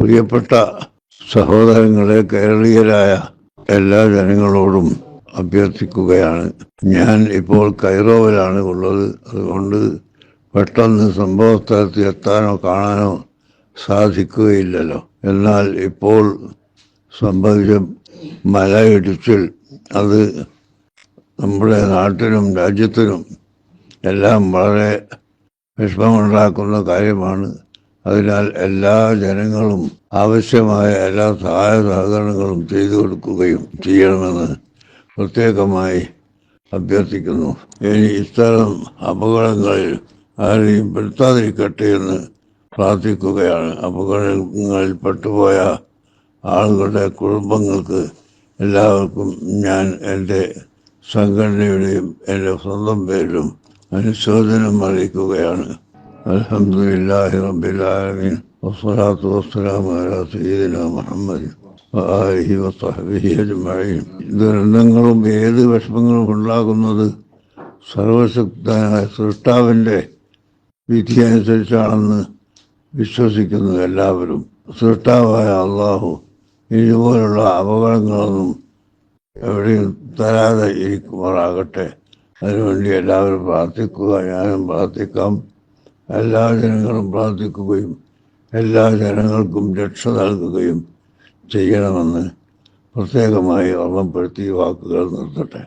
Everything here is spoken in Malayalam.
പ്രിയപ്പെട്ട സഹോദരങ്ങളെ കേരളീയരായ എല്ലാ ജനങ്ങളോടും അഭ്യർത്ഥിക്കുകയാണ്. ഞാൻ ഇപ്പോൾ കൈറോവിലാണ് ഉള്ളത്. അതുകൊണ്ട് പെട്ടെന്ന് സംഭവ സ്ഥലത്ത് എത്താനോ കാണാനോ സാധിക്കുകയില്ലല്ലോ. എന്നാൽ ഇപ്പോൾ സംഭവിച്ച മലയിടിച്ചിൽ അത് നമ്മുടെ നാട്ടിനും രാജ്യത്തിനും എല്ലാം വളരെ വിഷമമുണ്ടാക്കുന്ന കാര്യമാണ്. അതിനാൽ എല്ലാ ജനങ്ങളും ആവശ്യമായ എല്ലാ സഹായ സഹകരണങ്ങളും ചെയ്തു കൊടുക്കുകയും ചെയ്യണമെന്ന് പ്രത്യേകമായി അഭ്യർത്ഥിക്കുന്നു. ഇനി ഇത്തരം അപകടങ്ങളിൽ ആരെയും പെടുത്താതിരിക്കട്ടെ എന്ന് പ്രാർത്ഥിക്കുകയാണ്. അപകടങ്ങളിൽ പെട്ടുപോയ ആളുകളുടെ കുടുംബങ്ങൾക്ക് എല്ലാവർക്കും ഞാൻ എന്റെ സംഘടനയുടെയും എന്റെ സ്വന്തം പേരിലും അനുശോചനം അറിയിക്കുകയാണ്. അൽഹംദുലില്ലാഹി റബ്ബിൽ ആലമീൻ. വസ്സലാത്തു വസ്സലാമു അലാ സയ്യിദിനാ മുഹമ്മദ് വആലിഹി വസഹ്ബിഹി അജ്മഈൻ. ദുരന്തങ്ങളും ഏത് വിഷമങ്ങളും ഉണ്ടാകുന്നത് സർവശക്തനായ സൃഷ്ടാവിന്റെ വിധി അനുസരിച്ചാണെന്ന് വിശ്വസിക്കുന്നു എല്ലാവരും. സൃഷ്ടാവായ അള്ളാഹു ഇതുപോലുള്ള അപകടങ്ങളൊന്നും എവിടെയും തരാതെ ഇരിക്കുമാറാകട്ടെ. അതിനുവേണ്ടി എല്ലാവരും പ്രാർത്ഥിക്കുക ഞാനും പ്രാർത്ഥിക്കാം. എല്ലാ ജനങ്ങളും പ്രാർത്ഥിക്കുകയും എല്ലാ ജനങ്ങൾക്കും രക്ഷ നൽകുകയും ചെയ്യണമെന്ന് പ്രത്യേകമായി ഓർമ്മപ്പെടുത്തി വാക്കുകൾ നിർത്തട്ടെ.